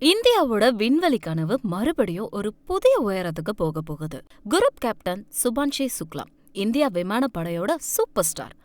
இந்தியாவோட விண்வெளி கனவு மறுபடியும் ஒரு புதிய உயரத்துக்கு போக போகுது. Group captain Shubhanshu Shukla India விமானப்படையோட super star.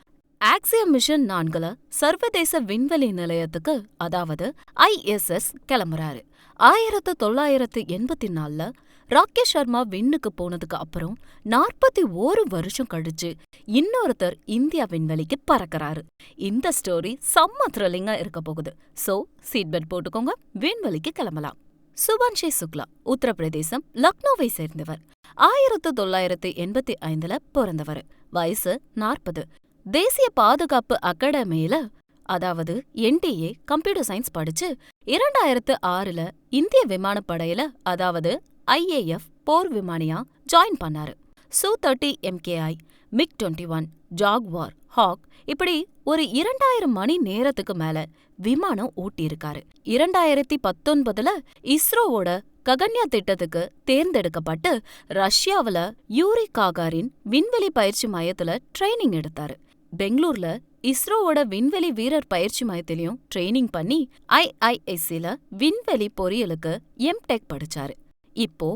Axiom mission நான்குல சர்வதேச விண்வெளி நிலையத்துக்கு அதாவது ஐஎஸ்எஸ் கிளம்புறாரு. ஆயிரத்து தொள்ளாயிரத்து எண்பத்தி நாலுல ராகேஷ் சர்மா விண்ணுக்கு போனதுக்கு அப்புறம் நாற்பத்தி ஓரு வருஷம் கழிச்சு இன்னொருத்தர் இந்தியா விண்வெளிக்கு பறக்கறாரு. இந்த ஸ்டோரி செம்ம த்ரில்லிங்கா இருக்க போகுது. சோ சீட் பெல்ட் போட்டுக்கோங்க. விண்வெளிக்கு கிளம்பலாம். சுபான்ஷி சுக்லா உத்தரப்பிரதேசம் லக்னோவை சேர்ந்தவர். ஆயிரத்து தொள்ளாயிரத்து எண்பத்தி ஐந்துல பிறந்தவர். வயசு நாற்பது. தேசிய பாதுகாப்பு அகாடமியில அதாவது என்டிஏ கம்ப்யூட்டர் சயின்ஸ் படிச்சு இரண்டாயிரத்து ஆறுல இந்திய விமானப்படையில அதாவது ஐஏஎஃப் போர் விமானியா ஜாயின் பண்ணாரு. Su thirty MKI MiG twenty one Jaguar Hawk இப்படி ஒரு இரண்டாயிரம் மணி நேரத்துக்கு மேல விமானம் ஓட்டியிருக்காரு. இரண்டாயிரத்தி பத்தொன்பதுல இஸ்ரோவோட ககன்யா திட்டத்துக்கு தேர்ந்தெடுக்கப்பட்டு ரஷ்யாவுல யூரி காகாரின் விண்வெளி பயிற்சி மையத்துல ட்ரைனிங் எடுத்தாரு. பெங்களூர்ல இஸ்ரோவோட விண்வெளி வீரர் பயிற்சி மையத்திலையும் ட்ரைனிங் பண்ணி ஐஐஎஸ்சில விண்வெளி பொறியியலுக்கு எம்டெக் படிச்சாரு. இப்போ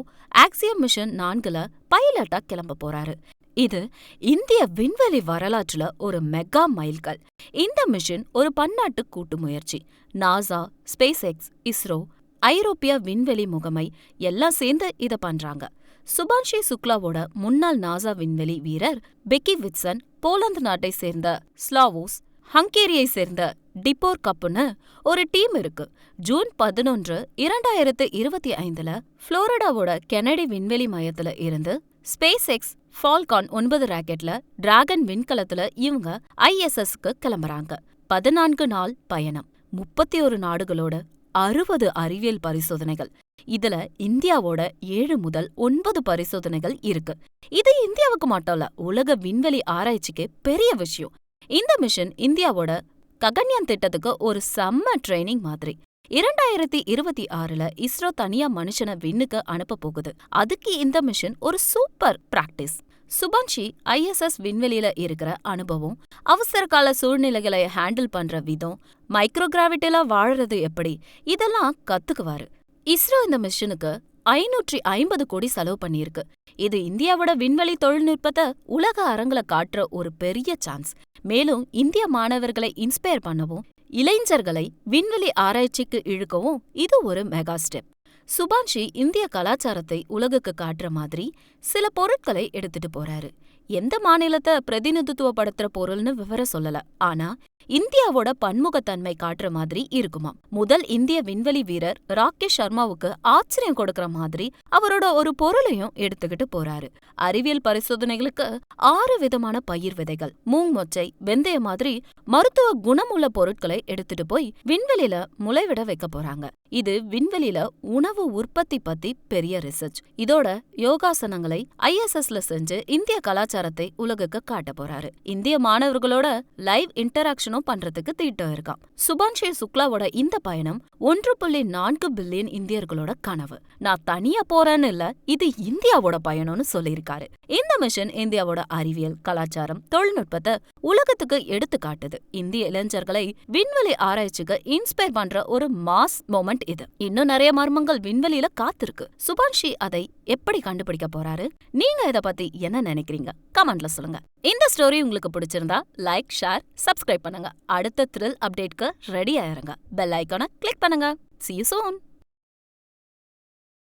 ஆக்சியம் மிஷன் நான்குல பைலட்டா கிளம்ப போறாரு. இது இந்திய விண்வெளி வரலாற்றுல ஒரு மெகா மைல்கல் இந்த மிஷன் ஒரு பன்னாட்டு கூட்டு முயற்சி. நாசா ஸ்பேஸ் எக்ஸ் இஸ்ரோ ஐரோப்பிய விண்வெளி முகமை எல்லாம் சேர்ந்து இத பண்றாங்க. சுபான்ஷி சுக்லாவோட முன்னாள் நாசா விண்வெளி வீரர் பெக்கி விட்சன் போலந்து நாட்டை சேர்ந்த ஸ்லாவோஸ் ஹங்கேரியை சேர்ந்த டிப்போர் கப்புன்னு ஒரு டீம் இருக்கு. ஜூன் பதினொன்று இரண்டாயிரத்து இருபத்தி ஐந்துல புளோரிடாவோட கெனடி விண்வெளி மையத்துல இருந்து ஸ்பேஸ் எக்ஸ் ஃபால்கான் ஒன்பது ராக்கெட்ல டிராகன் விண்கலத்துல இவங்க ஐஎஸ்எஸ்க்கு கிளம்புறாங்க. பதினான்கு நாள் பயணம் முப்பத்தி ஒரு நாடுகளோட அறுபது அறிவியல் பரிசோதனைகள் இதுல இந்தியாவோட ஏழு முதல் ஒன்பது பரிசோதனைகள் இருக்கு. இது இந்தியாவுக்கு மட்டும் இல்ல உலக விண்வெளி ஆராய்ச்சிக்கு பெரிய விஷயம். இந்த மிஷன் இந்தியாவோட ககன்யான் திட்டத்துக்கு ஒரு செம்ம ட்ரைனிங் மாதிரி. இரண்டாயிரத்தி இருபத்தி ஆறுல இஸ்ரோ தனியா மனுஷனை விண்ணுக்கு அனுப்ப போகுது. அதுக்கு இந்த மிஷன் ஒரு சூப்பர் பிராக்டிஸ். சுபான்ஷி ஐஎஸ்எஸ் விண்வெளியில இருக்கிற அனுபவம் அவசர கால சூழ்நிலைகளை ஹேண்டில் பண்ற விதம் மைக்ரோ கிராவிட்டில வாழறது எப்படி இதெல்லாம் கத்துக்குவாரு. இஸ்ரோ இந்த மிஷனுக்கு ஐநூற்றி ஐம்பது கோடி செலவு பண்ணியிருக்கு. இது இந்தியாவோட விண்வெளி தொழில்நுட்பத்தை உலக அரங்குல காட்டுற ஒரு பெரிய சான்ஸ். மேலும் இந்திய மாணவர்களை இன்ஸ்பயர் பண்ணவும் இளைஞர்களை விண்வெளி ஆராய்ச்சிக்கு இழுக்கவும் இது ஒரு மெகா ஸ்டெப். சுபான்ஷி இந்திய கலாச்சாரத்தை உலகுக்கு காட்டுற மாதிரி சில பொருட்களை எடுத்துட்டு போறாரு. எந்த மாநிலத்தை பிரதிநிதித்துவப்படுத்துற பொருள்னு விவரம் சொல்லல. ஆனா இந்தியாவோட பன்முகத்தன்மை காட்டுற மாதிரி இருக்குமாம் முதல் இந்திய விண்வெளி வீரர் ராகேஷ் சர்மாவுக்கு ஆச்சரியம் கொடுக்கற மாதிரி அவரோட ஒரு பொருளையும் எடுத்துக்கிட்டு போறாரு. அறிவியல் பரிசோதனைகளுக்கு ஆறு விதமான பயிர் விதைகள் மூங் மொச்சை வெந்தய மாதிரி மருத்துவ குணமுள்ள பொருட்களை எடுத்துட்டு போய் விண்வெளியில முளைவிட வைக்க போறாங்க. இது விண்வெளியில உணவு உற்பத்தி பத்தி பெரிய ரிசர்ச் இதோட யோகாசனங்களை ஐஎஸ்எஸ்ல செஞ்சு இந்திய கலாச்சாரத்தை உலகுக்கு காட்ட போறாரு. இந்திய மாணவர்களோட லைவ் இன்டராக்ஷனும் பண்றதுக்கு தீட்டம் இருக்காம். சுபான்ஷே சுக்லாவோட இந்த பயணம் ஒன்று புள்ளி நான்கு பில்லியன் இந்தியர்களோட கனவு. நான் தனியா போறேன்னு இல்ல இது இந்தியாவோட பயணம்னு சொல்லியிருக்காரு. இந்த மிஷன் இந்தியாவோட அறிவியல் கலாச்சாரம் தொழில்நுட்பத்தை உலகத்துக்கு எடுத்து காட்டுது. இந்திய இளைஞர்களை விண்வெளி ஆராய்ச்சிக்கு இன்ஸ்பயர் பண்ற ஒரு மாஸ் மொமெண்ட் இது. இன்னும் நிறைய மர்மங்கள் விண்வெளியில காத்திருக்கு. சுபான்ஷி அதை எப்படி கண்டுபிடிக்க போறாரு? நீங்க இத பத்தி என்ன நினைக்கிறீங்க? கமெண்ட்ல சொல்லுங்க. இந்த ஸ்டோரி உங்களுக்கு பிடிச்சிருந்தா லைக் ஷேர் சப்ஸ்கிரைப் பண்ணுங்க. அடுத்த த்ரில் அப்டேட்க்கு ரெடி ஆயிருங்க. பெல் ஐக்கான கிளிக் பண்ணுங்க. C zone